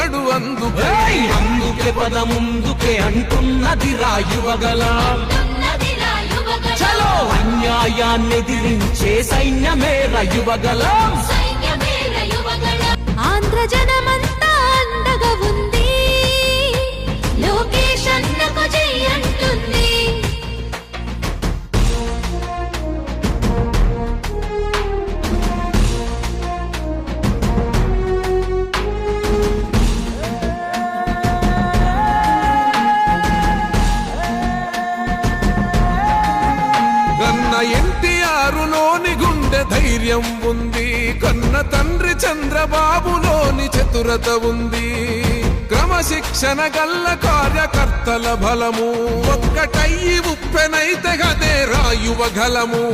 అందుకై. అందుకే పద ముందుకే అంటున్నది రాయువగల చలో అన్యాయాన్ని ఎదిరించే సైన్యమే రయువగల సైన్యమేర గుండె ధైర్యం ఉంది. కన్న తండ్రి చంద్రబాబులోని చతురత ఉంది. క్రమశిక్షణ గల్ల కార్యకర్తల బలము. ఒక్కటయ్యి ఉప్పెనైతే గదే రాయువ గలము